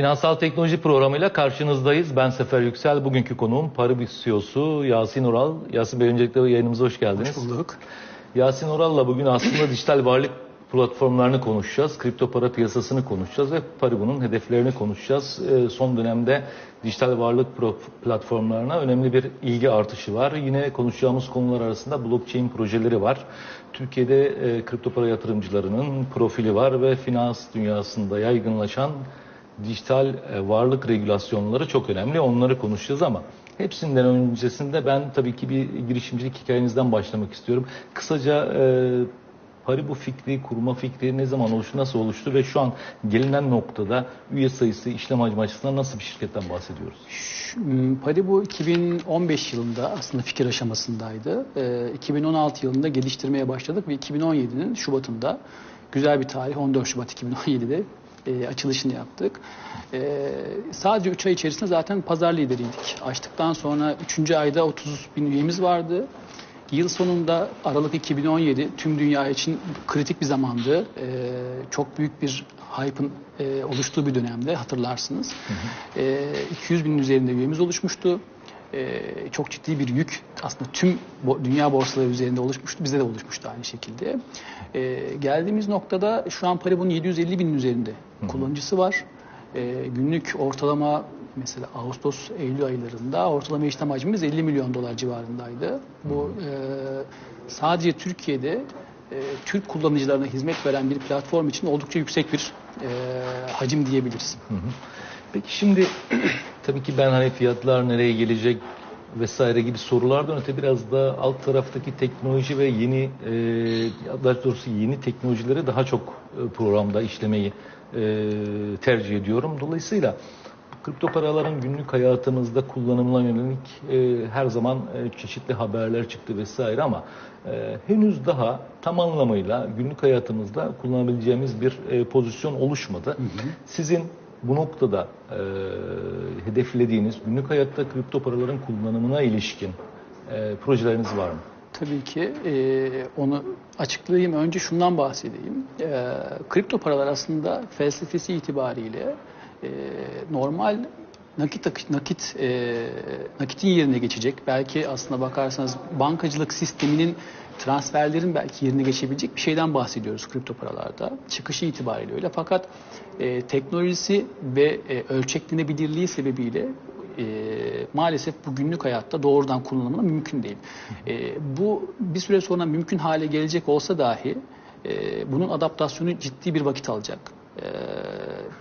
Finansal Teknoloji programıyla karşınızdayız. Ben Sefer Yüksel. Bugünkü konuğum Paribus CEO'su Yasin Ural. Yasin Bey öncelikle yayınımıza hoş geldiniz. Hoş bulduk. Yasin Ural'la bugün aslında dijital varlık platformlarını konuşacağız. Kripto para piyasasını konuşacağız ve Paribu'nun hedeflerini konuşacağız. Ee, son dönemde dijital varlık platformlarına önemli bir ilgi artışı var. Yine konuşacağımız konular arasında blockchain projeleri var. Türkiye'de e, kripto para yatırımcılarının profili var ve finans dünyasında yaygınlaşan dijital e, varlık regülasyonları çok önemli. Onları konuşacağız ama hepsinden öncesinde ben tabii ki bir girişimcilik hikayenizden başlamak istiyorum. Kısaca e, Paribu fikri, kurma fikri ne zaman oluştu, nasıl oluştu ve şu an gelinen noktada üye sayısı, işlem hacmi açısından nasıl bir şirketten bahsediyoruz? Paribu 2015 yılında aslında fikir aşamasındaydı. Ee, 2016 yılında geliştirmeye başladık ve 2017'nin Şubat'ında güzel bir tarih 14 Şubat 2017'de e, açılışını yaptık. E, sadece 3 ay içerisinde zaten pazar lideriydik. Açtıktan sonra 3. ayda 30 bin üyemiz vardı. Yıl sonunda Aralık 2017 tüm dünya için kritik bir zamandı. Ee, çok büyük bir hype'ın e, oluştuğu bir dönemde hatırlarsınız. Ee, 200 binin üzerinde üyemiz oluşmuştu. Ee, çok ciddi bir yük aslında tüm bo- dünya borsaları üzerinde oluşmuştu. Bizde de oluşmuştu aynı şekilde. Ee, geldiğimiz noktada şu an Paribu'nun 750 binin üzerinde kullanıcısı var. Ee, günlük ortalama mesela Ağustos, Eylül aylarında ortalama işlem hacmimiz 50 milyon dolar civarındaydı. Bu e, sadece Türkiye'de e, Türk kullanıcılarına hizmet veren bir platform için oldukça yüksek bir e, hacim diyebiliriz. Peki şimdi tabii ki ben hani fiyatlar nereye gelecek vesaire gibi sorulardan öte biraz da alt taraftaki teknoloji ve yeni e, daha doğrusu yeni teknolojileri daha çok e, programda işlemeyi e, tercih ediyorum. Dolayısıyla kripto paraların günlük hayatımızda kullanımına yönelik e, her zaman e, çeşitli haberler çıktı vesaire ama e, henüz daha tam anlamıyla günlük hayatımızda kullanabileceğimiz bir e, pozisyon oluşmadı. Sizin bu noktada e, hedeflediğiniz günlük hayatta kripto paraların kullanımına ilişkin e, projeleriniz var mı? Tabii ki e, onu açıklayayım. Önce şundan bahsedeyim. E, kripto paralar aslında felsefesi itibariyle e, normal nakit nakit e, nakitin yerine geçecek. Belki aslında bakarsanız bankacılık sisteminin transferlerin belki yerine geçebilecek bir şeyden bahsediyoruz kripto paralarda. Çıkışı itibariyle öyle. Fakat e, teknolojisi ve e, ölçeklenebilirliği sebebiyle e, maalesef bu günlük hayatta doğrudan kullanımına mümkün değil. E, bu bir süre sonra mümkün hale gelecek olsa dahi e, bunun adaptasyonu ciddi bir vakit alacak. E,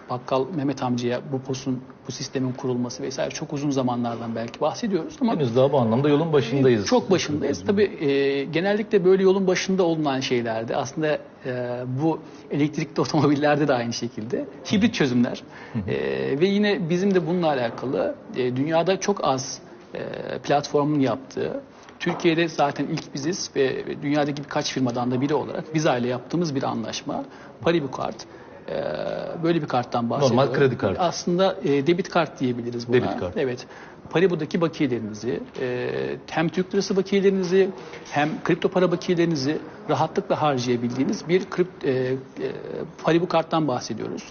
Bakkal Mehmet amcaya bu posun, bu sistemin kurulması vesaire çok uzun zamanlardan belki bahsediyoruz ama Henüz daha bu anlamda yolun başındayız. çok başındayız. Tabii e, genellikle böyle yolun başında olunan şeylerde aslında e, bu elektrikli otomobillerde de aynı şekilde hibrit çözümler E, ve yine bizim de bununla alakalı e, dünyada çok az e, platformun yaptığı Türkiye'de zaten ilk biziz ve dünyadaki birkaç firmadan da biri olarak Visa ile yaptığımız bir anlaşma. Paribu kart. e, böyle bir karttan bahsediyorum. Normal kredi kartı. Aslında e, debit kart diyebiliriz buna. Debit kart. Evet. Paribu'daki bakiyelerinizi, e, hem Türk lirası bakiyelerinizi hem kripto para bakiyelerinizi rahatlıkla harcayabildiğiniz bir kript, e, e, Paribu karttan bahsediyoruz.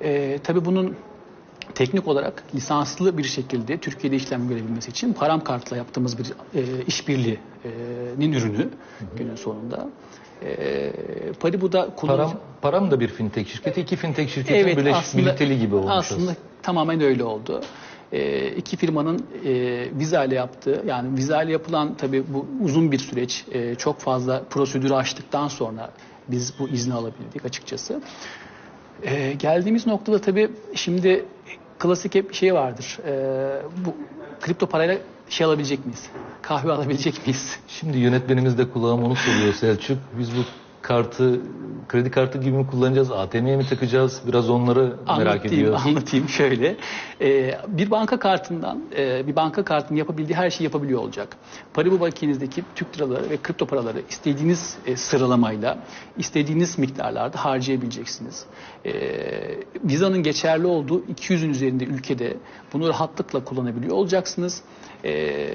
E, tabii bunun teknik olarak lisanslı bir şekilde Türkiye'de işlem görebilmesi için param kartla yaptığımız bir e, işbirliğinin ürünü günün sonunda. E, Paribu'da kullanıcı... Param, param da bir fintech şirketi. iki fintech şirketin Evet, birleş, aslında- birlikteliği gibi olmuş. Aslında tamamen öyle oldu. Ee, iki firmanın e, Visa ile yaptığı, yani Visa ile yapılan tabii bu uzun bir süreç, e, çok fazla prosedürü aştıktan sonra biz bu izni alabildik açıkçası. Ee, geldiğimiz noktada tabii şimdi klasik hep şey vardır, e, bu kripto parayla şey alabilecek miyiz? Kahve alabilecek miyiz? Şimdi yönetmenimiz de kulağım onu soruyor Selçuk. Biz bu kartı kredi kartı gibi mi kullanacağız? ATM'ye mi takacağız? Biraz onları merak ediyoruz. anlatayım şöyle. Ee, bir banka kartından, e, bir banka kartının yapabildiği her şeyi yapabiliyor olacak. Paribu bakiyenizdeki Türk liraları ve kripto paraları istediğiniz e, sıralamayla, istediğiniz miktarlarda harcayabileceksiniz. Ee, Visa'nın geçerli olduğu 200'ün üzerinde ülkede bunu rahatlıkla kullanabiliyor olacaksınız. Ee,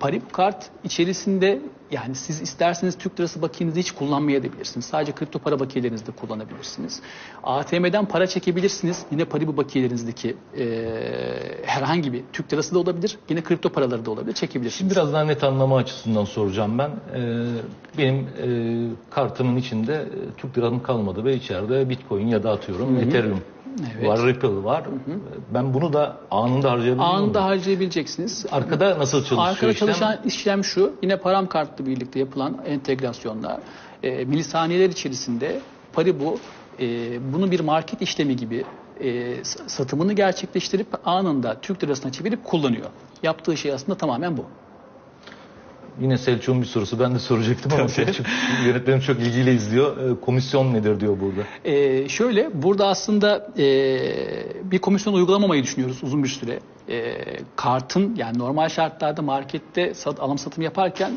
Paribu kart içerisinde Yani siz isterseniz Türk lirası bakiyenizi hiç kullanmayabilirsiniz. Sadece kripto para bakiyelerinizi de kullanabilirsiniz. ATM'den para çekebilirsiniz. Yine Paribu bakiyelerinizdeki e, herhangi bir Türk lirası da olabilir. Yine kripto paraları da olabilir. Çekebilirsiniz. Şimdi biraz daha net anlama açısından soracağım ben. Ee, benim e, kartımın içinde Türk liram kalmadı ve içeride Bitcoin ya da atıyorum Ethereum Evet. var, Ripple var. Ben bunu da anında harcayabiliyor muyum? Anında harcayabileceksiniz. Arkada nasıl çalışıyor Arkada işlem? çalışan işlem şu, yine param kartla birlikte yapılan entegrasyonla e, milisaniyeler içerisinde Paribu e, bunu bir market işlemi gibi e, satımını gerçekleştirip anında Türk lirasına çevirip kullanıyor. Yaptığı şey aslında tamamen bu. Yine Selçuk'un bir sorusu. Ben de soracaktım ama Selçuk yönetmenim çok ilgiyle izliyor. Ee, komisyon nedir diyor burada. Ee, şöyle burada aslında e, bir komisyon uygulamamayı düşünüyoruz uzun bir süre. E, kartın yani normal şartlarda markette sat, alım satım yaparken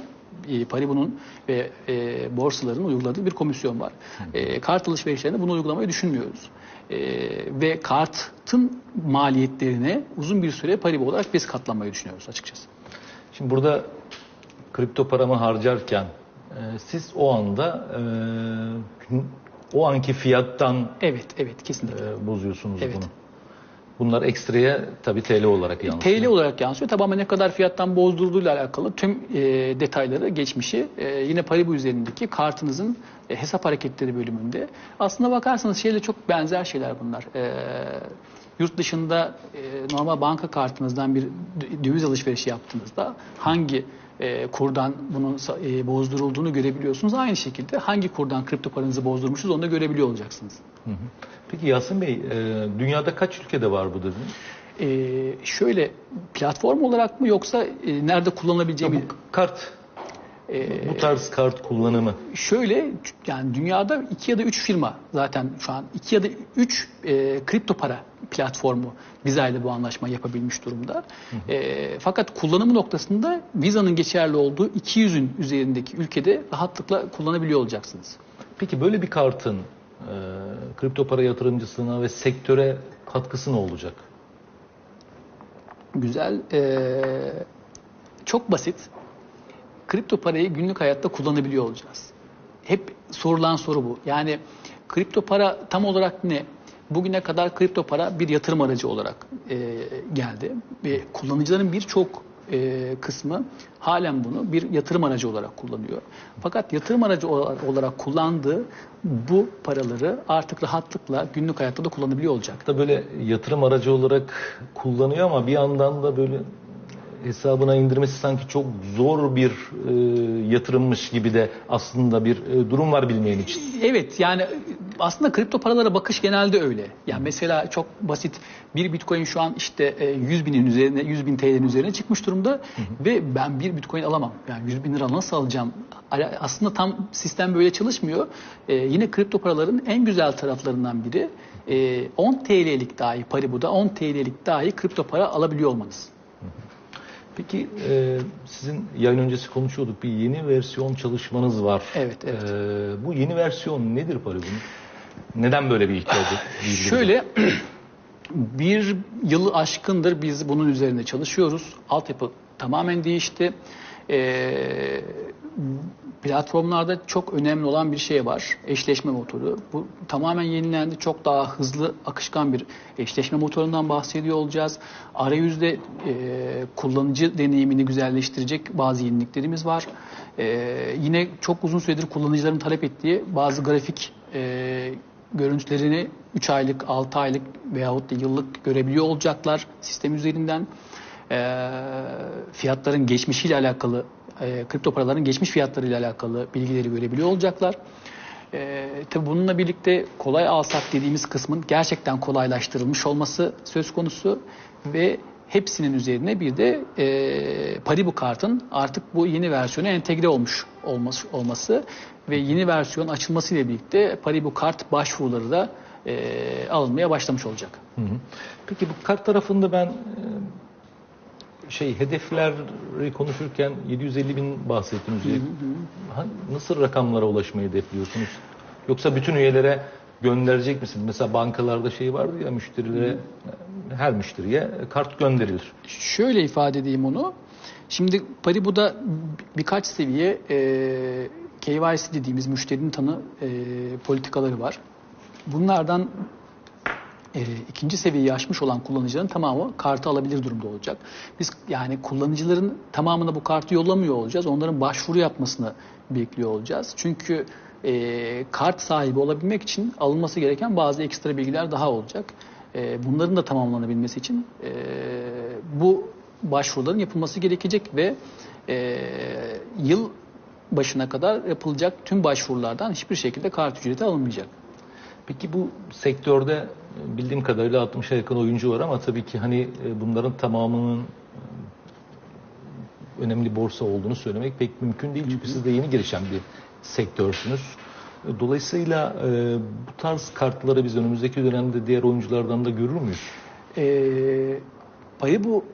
e, Paribu'nun ve e, borsaların uyguladığı bir komisyon var. E, kart alışverişlerinde bunu uygulamayı düşünmüyoruz. E, ve kartın maliyetlerine uzun bir süre Paribu olarak biz katlanmayı düşünüyoruz açıkçası. Şimdi burada kripto paramı harcarken e, siz o anda e, o anki fiyattan Evet, evet kesinlikle. e, bozuyorsunuz Evet. bunu. Bunlar ekstraya tabii TL olarak yansıyor. TL olarak yansıyor. Tamamen ne kadar fiyattan bozdurduğuyla alakalı tüm e, detayları, geçmişi e, yine Paribu üzerindeki kartınızın e, hesap hareketleri bölümünde. Aslına bakarsanız şeyle çok benzer şeyler bunlar. E, yurt dışında e, normal banka kartınızdan bir dö- döviz alışverişi yaptığınızda hangi e, kurdan bunun e, bozdurulduğunu görebiliyorsunuz. Aynı şekilde hangi kurdan kripto paranızı bozdurmuşsunuz onu da görebiliyor olacaksınız. Hı hı. Peki Yasin Bey, e, dünyada kaç ülkede var bu dediniz? E, şöyle platform olarak mı yoksa e, nerede kullanabileceğimi... Bu kart, bu tarz kart kullanımı. Şöyle yani dünyada iki ya da üç firma zaten şu an iki ya da üç e, kripto para platformu Visa ile bu anlaşma yapabilmiş durumda. E, fakat kullanımı noktasında Visa'nın geçerli olduğu 200'ün üzerindeki ülkede rahatlıkla kullanabiliyor olacaksınız. Peki böyle bir kartın e, kripto para yatırımcısına ve sektöre katkısı ne olacak? Güzel. e, çok basit. Kripto parayı günlük hayatta kullanabiliyor olacağız. Hep sorulan soru bu. Yani kripto para tam olarak ne? Bugüne kadar kripto para bir yatırım aracı olarak e, geldi ve kullanıcıların birçok e, kısmı halen bunu bir yatırım aracı olarak kullanıyor. Fakat yatırım aracı olarak, kullandığı bu paraları artık rahatlıkla günlük hayatta da kullanabiliyor olacak. da böyle yatırım aracı olarak kullanıyor ama bir yandan da böyle hesabına indirmesi sanki çok zor bir e, yatırımmış gibi de aslında bir e, durum var bilmeyen için. Evet yani aslında kripto paralara bakış genelde öyle. Yani mesela çok basit bir bitcoin şu an işte e, 100 binin üzerine 100 bin TL'nin üzerine çıkmış durumda ve ben bir bitcoin alamam. Yani 100 bin lira nasıl alacağım? Ala- Aslında tam sistem böyle çalışmıyor. E, yine kripto paraların en güzel taraflarından biri e, 10 TL'lik dahi Paribu'da 10 TL'lik dahi kripto para alabiliyor olmanız. Peki e, sizin yayın öncesi konuşuyorduk bir yeni versiyon çalışmanız var. Evet, evet. E, bu yeni versiyon nedir Paribu'nun? Neden böyle bir ihtiyacı? Şöyle bir yılı aşkındır biz bunun üzerinde çalışıyoruz. Altyapı tamamen değişti. Ee, platformlarda çok önemli olan bir şey var. Eşleşme motoru. Bu tamamen yenilendi. Çok daha hızlı, akışkan bir eşleşme motorundan bahsediyor olacağız. Arayüzde e, kullanıcı deneyimini güzelleştirecek bazı yeniliklerimiz var. Ee, yine çok uzun süredir kullanıcıların talep ettiği bazı grafik e, görüntülerini 3 aylık, 6 aylık veyahut da yıllık görebiliyor olacaklar sistem üzerinden. Ee, fiyatların geçmişiyle alakalı, e, kripto paraların geçmiş fiyatlarıyla alakalı bilgileri görebiliyor olacaklar. Ee, tabii bununla birlikte kolay alsak dediğimiz kısmın gerçekten kolaylaştırılmış olması söz konusu ve hepsinin üzerine bir de e, Paribu kartın artık bu yeni versiyona entegre olmuş olması, olması ve yeni versiyon açılmasıyla birlikte Paribu kart başvuruları da e, alınmaya başlamış olacak. Peki bu kart tarafında ben e, şey hedefleri konuşurken 750 bin bahsettiniz. Ha- Nasıl rakamlara ulaşmayı hedefliyorsunuz? Yoksa bütün üyelere gönderecek misiniz? Mesela bankalarda şey vardı ya müşterilere her müşteriye kart gönderilir. Şöyle ifade edeyim onu. Şimdi Paribu'da birkaç seviye e, KYC dediğimiz müşterinin tanı e, politikaları var. Bunlardan e, ikinci seviyeyi aşmış olan kullanıcıların tamamı kartı alabilir durumda olacak. Biz yani kullanıcıların tamamına bu kartı yollamıyor olacağız. Onların başvuru yapmasını bekliyor olacağız. Çünkü e, kart sahibi olabilmek için alınması gereken bazı ekstra bilgiler daha olacak. E, bunların da tamamlanabilmesi için e, bu başvuruların yapılması gerekecek ve e, yıl başına kadar yapılacak tüm başvurulardan hiçbir şekilde kart ücreti alınmayacak. Peki bu sektörde bildiğim kadarıyla 60'a yakın oyuncu var ama tabii ki hani e, bunların tamamının e, önemli borsa olduğunu söylemek pek mümkün değil. Çünkü siz de yeni gelişen bir sektörsünüz. Dolayısıyla e, bu tarz kartları biz önümüzdeki dönemde diğer oyunculardan da görür müyüz? E, payı bu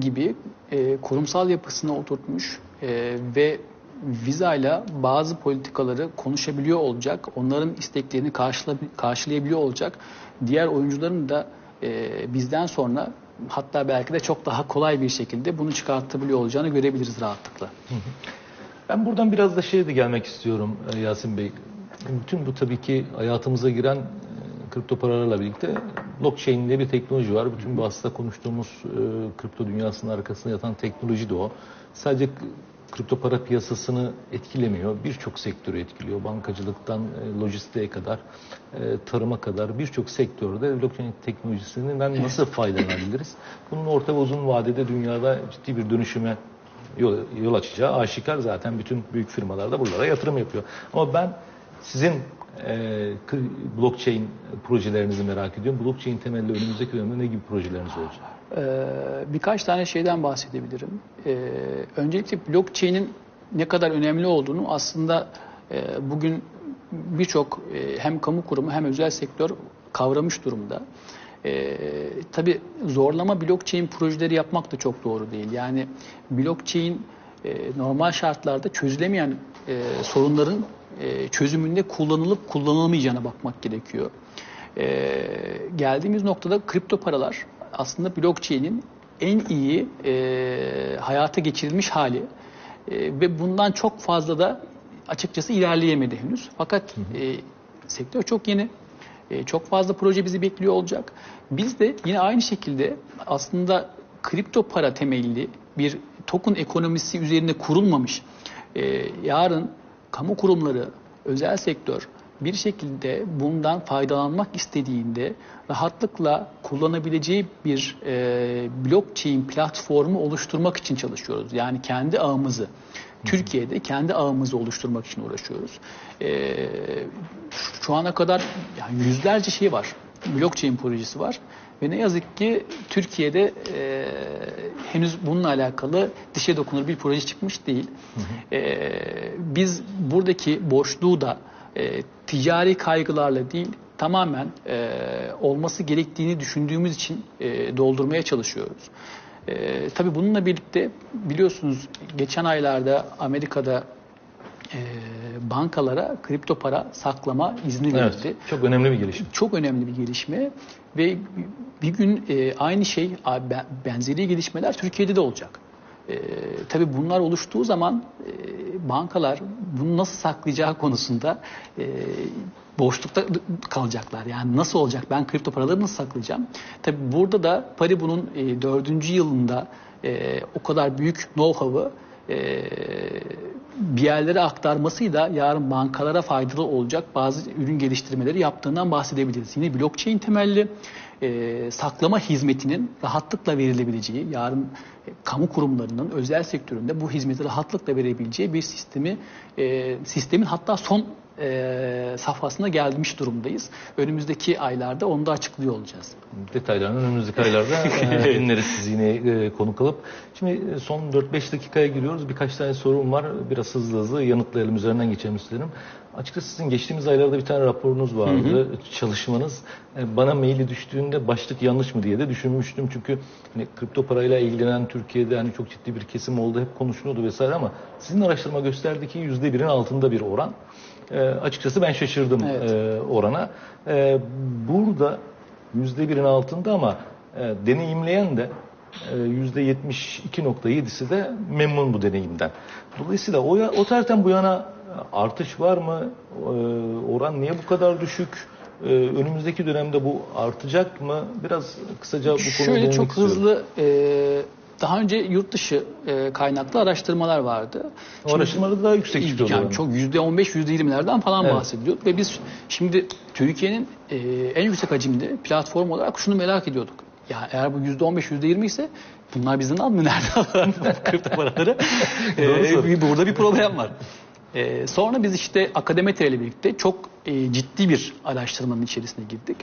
gibi e, kurumsal yapısına oturtmuş e, ve Visa ile bazı politikaları konuşabiliyor olacak, onların isteklerini karşıla, karşılayabiliyor olacak. Diğer oyuncuların da e, bizden sonra hatta belki de çok daha kolay bir şekilde bunu çıkartabiliyor olacağını görebiliriz rahatlıkla. Ben buradan biraz da şeye de gelmek istiyorum e, Yasin Bey. Bütün bu tabii ki hayatımıza giren e, kripto paralarla birlikte blockchain diye bir teknoloji var. Bütün bu aslında konuştuğumuz e, kripto dünyasının arkasında yatan teknoloji de o. Sadece kripto para piyasasını etkilemiyor. Birçok sektörü etkiliyor. Bankacılıktan e, lojistiğe kadar, e, tarıma kadar birçok sektörde blockchain teknolojisinden nasıl faydalanabiliriz? Bunun orta ve uzun vadede dünyada ciddi bir dönüşüme yol, yol açacağı aşikar zaten bütün büyük firmalar da buralara yatırım yapıyor. Ama ben sizin e, blockchain projelerinizi merak ediyorum. Blockchain temelli önümüzdeki dönemde ne gibi projeleriniz olacak? Ee, birkaç tane şeyden bahsedebilirim. Ee, öncelikle blockchain'in ne kadar önemli olduğunu aslında e, bugün birçok e, hem kamu kurumu hem özel sektör kavramış durumda. Ee, tabii zorlama blockchain projeleri yapmak da çok doğru değil. Yani blockchain e, normal şartlarda çözülemeyen e, sorunların e, çözümünde kullanılıp kullanılamayacağına bakmak gerekiyor. Geldiğimiz noktada kripto paralar aslında blockchain'in en iyi e, hayata geçirilmiş hali E, ve bundan çok fazla da açıkçası ilerleyemedi henüz. Fakat e, sektör çok yeni. E, çok fazla proje bizi bekliyor olacak. Biz de yine aynı şekilde aslında kripto para temelli bir token ekonomisi üzerine kurulmamış e, yarın kamu kurumları, özel sektör bir şekilde bundan faydalanmak istediğinde rahatlıkla kullanabileceği bir e, blockchain platformu oluşturmak için çalışıyoruz. Yani kendi ağımızı, Türkiye'de kendi ağımızı oluşturmak için uğraşıyoruz. E, şu ana kadar yani yüzlerce şey var. Blockchain projesi var. Ve ne yazık ki Türkiye'de e, henüz bununla alakalı dişe dokunur bir proje çıkmış değil. E, biz buradaki boşluğu da e, ticari kaygılarla değil tamamen e, olması gerektiğini düşündüğümüz için e, doldurmaya çalışıyoruz. E, tabii bununla birlikte biliyorsunuz geçen aylarda Amerika'da e, bankalara kripto para saklama izni verildi. Evet, çok önemli bir gelişme. Çok önemli bir gelişme ve bir gün e, aynı şey benzeri gelişmeler Türkiye'de de olacak. E, tabii bunlar oluştuğu zaman e, bankalar bunu nasıl saklayacağı konusunda e, boşlukta kalacaklar. Yani nasıl olacak? Ben kripto paraları nasıl saklayacağım? Tabii burada da Paribu'nun e, dördüncü yılında e, o kadar büyük know-how'ı e, bir yerlere aktarmasıyla yarın bankalara faydalı olacak bazı ürün geliştirmeleri yaptığından bahsedebiliriz. Yine blockchain temelli e, saklama hizmetinin rahatlıkla verilebileceği, yarın e, kamu kurumlarının özel sektöründe bu hizmeti rahatlıkla verebileceği bir sistemi, e, sistemin hatta son e, safhasına gelmiş durumdayız. Önümüzdeki aylarda onu da açıklıyor olacağız. Detaylarını önümüzdeki aylarda e, dinleriz siz yine e, konuk alıp. Şimdi e, son 4-5 dakikaya giriyoruz. Birkaç tane sorum var. Biraz hızlı hızlı yanıtlayalım, üzerinden geçelim isterim. Açıkçası sizin geçtiğimiz aylarda bir tane raporunuz vardı, çalışmanız. E, Bana maili düştüğünde başlık yanlış mı diye de düşünmüştüm. Çünkü hani kripto parayla ilgilenen Türkiye'de hani çok ciddi bir kesim oldu, hep konuşuluyordu vesaire ama sizin araştırma gösterdi ki %1'in altında bir oran. E, açıkçası ben şaşırdım Evet. e, orana. E, burada yüzde birin altında ama e, deneyimleyen de e, %72.7'si de memnun bu deneyimden. Dolayısıyla o, o tarihten bu yana artış var mı? E, Oran niye bu kadar düşük? E, Önümüzdeki dönemde bu artacak mı? Biraz kısaca bu konuya Şöyle çok istiyorum. hızlı e, daha önce yurt dışı e, kaynaklı araştırmalar vardı. O araştırmalarda daha yüksek çıkıyor. bu Yani oran. çok %15, %20'lerden falan Evet. bahsediliyor. Ve biz şimdi Türkiye'nin e, en yüksek hacimli platform olarak şunu merak ediyorduk. Ya eğer bu %15, %20 ise bunlar bizden almıyor. Nerede alırlar kripto paraları? E, bir- burada bir problem var. E, sonra biz işte Akademetre ile birlikte çok e, ciddi bir araştırmanın içerisine girdik.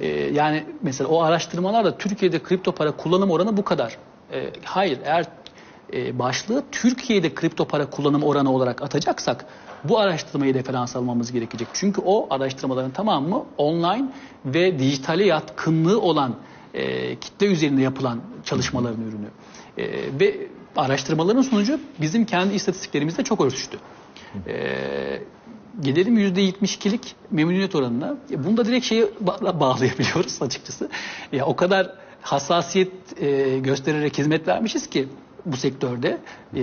E, yani mesela o araştırmalarda Türkiye'de kripto para kullanım oranı bu kadar. E, hayır eğer e, başlığı Türkiye'de kripto para kullanım oranı olarak atacaksak bu araştırmayı referans almamız gerekecek. Çünkü o araştırmaların tamamı online ve dijitale yatkınlığı olan e, kitle üzerinde yapılan çalışmaların ürünü. E, ve araştırmaların sonucu bizim kendi istatistiklerimizle çok örtüştü. E, gelelim %72'lik memnuniyet oranına. E, Bunu da direkt şeye ba- bağlayabiliyoruz açıkçası. Ya o kadar hassasiyet e, göstererek hizmet vermişiz ki bu sektörde e,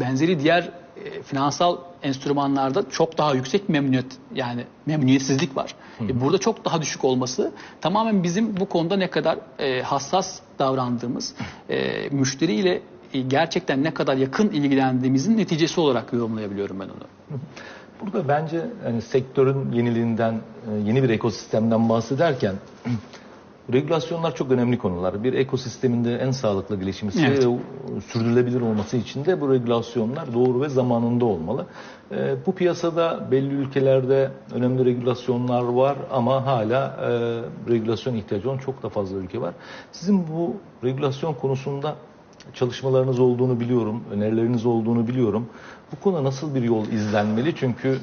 benzeri diğer e, finansal enstrümanlarda çok daha yüksek memnuniyet yani memnuniyetsizlik var. E, burada çok daha düşük olması tamamen bizim bu konuda ne kadar e, hassas davrandığımız, e, müşteriyle gerçekten ne kadar yakın ilgilendiğimizin neticesi olarak yorumlayabiliyorum ben onu. Burada bence hani sektörün yeniliğinden, e, yeni bir ekosistemden bahsederken regülasyonlar çok önemli konular. Bir ekosisteminde en sağlıklı gelişmesi Evet. ve sürdürülebilir olması için de bu regülasyonlar doğru ve zamanında olmalı. E, Bu piyasada belli ülkelerde önemli regülasyonlar var ama hala e, regülasyon ihtiyacı olan çok da fazla ülke var. Sizin bu regülasyon konusunda çalışmalarınız olduğunu biliyorum, önerileriniz olduğunu biliyorum. Bu konuda nasıl bir yol izlenmeli? Çünkü e,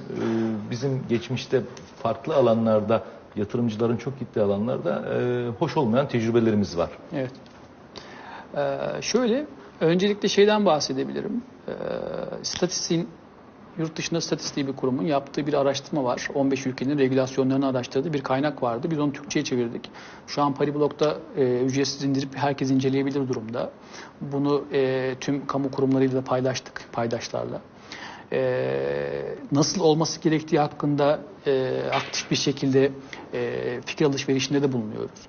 bizim geçmişte farklı alanlarda, yatırımcıların çok gittiği alanlarda e, hoş olmayan tecrübelerimiz var. Evet. Ee, şöyle, öncelikle şeyden bahsedebilirim. Ee, statistiğin, yurt dışında statistiği bir kurumun yaptığı bir araştırma var. 15 ülkenin regülasyonlarını araştırdığı bir kaynak vardı. Biz onu Türkçe'ye çevirdik. Şu an Pariblog'da e, ücretsiz indirip herkes inceleyebilir durumda. Bunu e, tüm kamu kurumlarıyla da paylaştık, paydaşlarla. Ee, nasıl olması gerektiği hakkında e, aktif bir şekilde e, fikir alışverişinde de bulunuyoruz.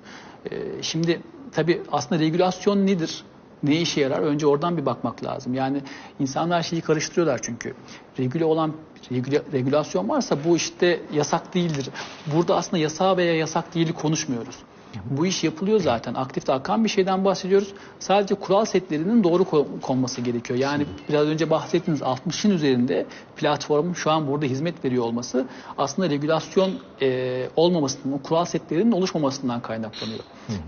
Ee, şimdi tabii aslında regülasyon nedir? Ne işe yarar? Önce oradan bir bakmak lazım. Yani insanlar şeyi karıştırıyorlar çünkü. Regüle olan regüle- regülasyon varsa bu işte yasak değildir. Burada aslında yasağı veya yasak değili konuşmuyoruz. Bu iş yapılıyor zaten. Aktifte akan bir şeyden bahsediyoruz. Sadece kural setlerinin doğru ko- konması gerekiyor. Yani biraz önce bahsettiğiniz 60'ın üzerinde platformun şu an burada hizmet veriyor olması aslında regülasyon e, olmamasının, o kural setlerinin oluşmamasından kaynaklanıyor.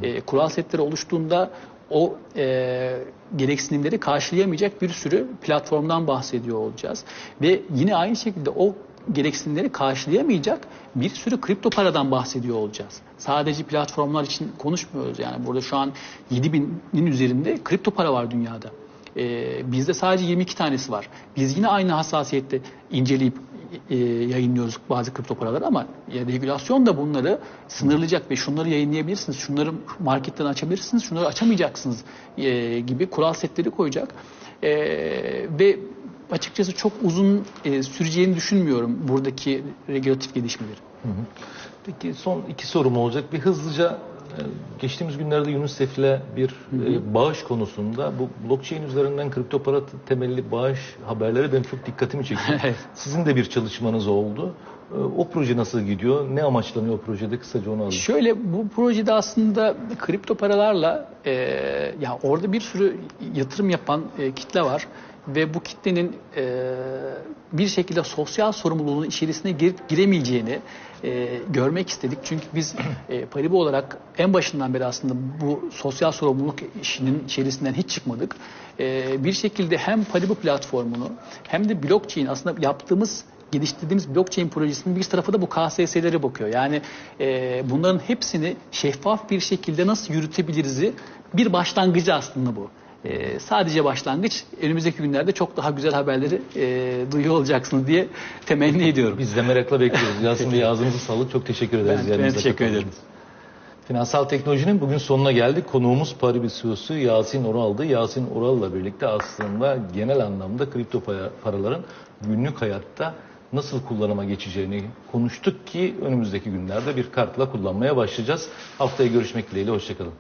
E, kural setleri oluştuğunda o e, gereksinimleri karşılayamayacak bir sürü platformdan bahsediyor olacağız. Ve yine aynı şekilde o gereksinimleri karşılayamayacak bir sürü kripto paradan bahsediyor olacağız. Sadece platformlar için konuşmuyoruz yani. Burada şu an 7000'in üzerinde kripto para var dünyada. Ee, bizde sadece 22 tanesi var. Biz yine aynı hassasiyette inceleyip e, yayınlıyoruz bazı kripto paraları ama ya, regülasyon da bunları sınırlayacak ve şunları yayınlayabilirsiniz, şunları marketten açabilirsiniz, şunları açamayacaksınız e, gibi kural setleri koyacak. E, ve açıkçası çok uzun e, süreceğini düşünmüyorum buradaki regülatif gelişmeleri. Peki son iki sorum olacak. Bir hızlıca geçtiğimiz günlerde UNICEF'le bir e, bağış konusunda bu blockchain üzerinden kripto para temelli bağış haberleri benim çok dikkatimi. Evet. Sizin de bir çalışmanız oldu. E, O proje nasıl gidiyor? Ne amaçlanıyor o projede? Kısaca onu alayım. Şöyle bu projede aslında kripto paralarla e, ya orada bir sürü yatırım yapan e, kitle var ve bu kitlenin e, bir şekilde sosyal sorumluluğun içerisine girip giremeyeceğini e, görmek istedik. Çünkü biz e, Paribu olarak en başından beri aslında bu sosyal sorumluluk işinin içerisinden hiç çıkmadık. E, bir şekilde hem Paribu platformunu hem de blockchain aslında yaptığımız geliştirdiğimiz blockchain projesinin bir tarafı da bu KSS'lere bakıyor. Yani e, bunların hepsini şeffaf bir şekilde nasıl yürütebiliriz'i bir başlangıcı aslında bu. E, sadece başlangıç. Önümüzdeki günlerde çok daha güzel haberleri e, duyuyor olacaksınız diye temenni ediyorum. Biz de merakla bekliyoruz. Yasin Bey ağzınıza sağlık. Çok teşekkür ederiz. Ben- ben teşekkür ederim. Finansal teknolojinin bugün sonuna geldik. Konuğumuz Paribus CEO'su Yasin Oral'dı. Yasin Oral'la birlikte aslında genel anlamda kripto para- paraların günlük hayatta nasıl kullanıma geçeceğini konuştuk ki önümüzdeki günlerde bir kartla kullanmaya başlayacağız. Haftaya görüşmek dileğiyle. Hoşçakalın.